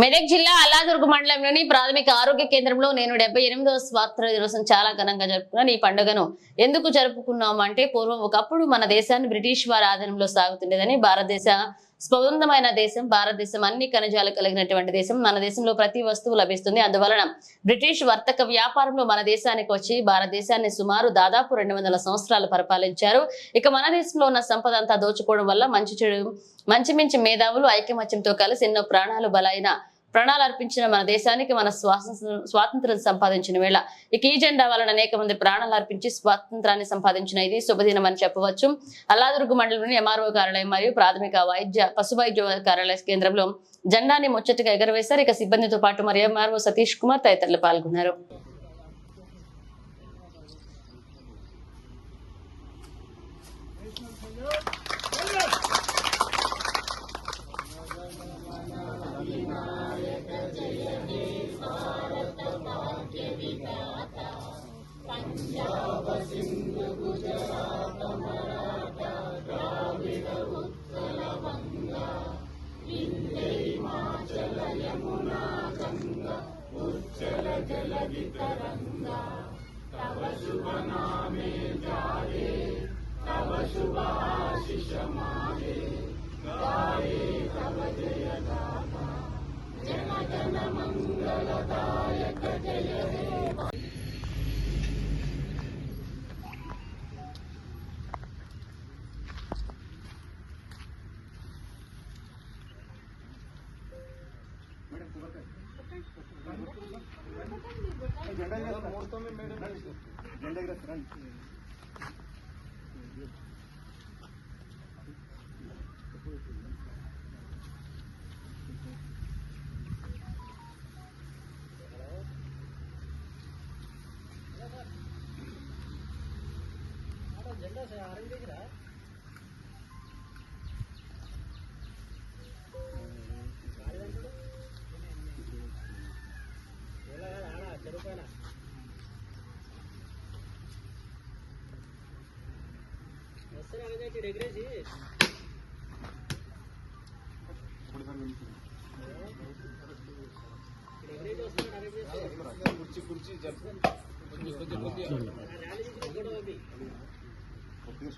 మెదక్ జిల్లా అల్లాదుర్గు మండలంలోని ప్రాథమిక ఆరోగ్య కేంద్రంలో నేను డెబ్బై ఎనిమిదవ స్వాతంత్ర దివసం చాలా ఘనంగా జరుపుకున్నాను. ఈ పండుగను ఎందుకు జరుపుకున్నాం అంటే పూర్వం ఒకప్పుడు మన దేశాన్ని బ్రిటిష్ వారి ఆధీనంలో సాగుతుండేదని భారతదేశ స్వతంత్రమైన దేశం భారతదేశం అన్ని ఖనిజాలు కలిగినటువంటి దేశం మన దేశంలో ప్రతి వస్తువు లభిస్తుంది. అందువలన బ్రిటిష్ వర్తక వ్యాపారంలో మన దేశానికి వచ్చి భారతదేశాన్ని సుమారు దాదాపు రెండు వందల సంవత్సరాలు పరిపాలించారు. ఇక మన దేశంలో ఉన్న సంపద అంతా దోచుకోవడం వల్ల మంచి చెడు మంచి మంచి మేధావులు ఐకమత్యంతో కలిసి ఎన్నో ప్రాణాలు బలైన ప్రాణాలు అర్పించిన మన దేశానికి మన స్వాతంత్రం స్వాతంత్రం సంపాదించిన వేళ ఇక ఈ జెండా వలన అనేక మంది ప్రాణాలు అర్పించి స్వాతంత్రాన్ని సంపాదించిన ఇది శుభదినం అని చెప్పవచ్చు. అల్లాదుర్గు మండలంలోని ఎంఆర్ఓ కార్యాలయం మరియు ప్రాథమిక వైద్య పశు వైద్య కార్యాలయ కేంద్రంలో జెండాని ముచ్చటగా ఎగరవేశారు. ఇక సిబ్బందితో పాటు మరి ఎంఆర్ఓ సతీష్ కుమార్ తదితరులు పాల్గొన్నారు. यमुना गंगा उज्जल जलधि तरंगा तव शुभ नामे जागे तव शुभ आशिष गाये तव जय गाथा जन मंगल मंगलदायक जय हे జెండా సార్ ఆరెంజ్ దగ్గర కొద్దిగా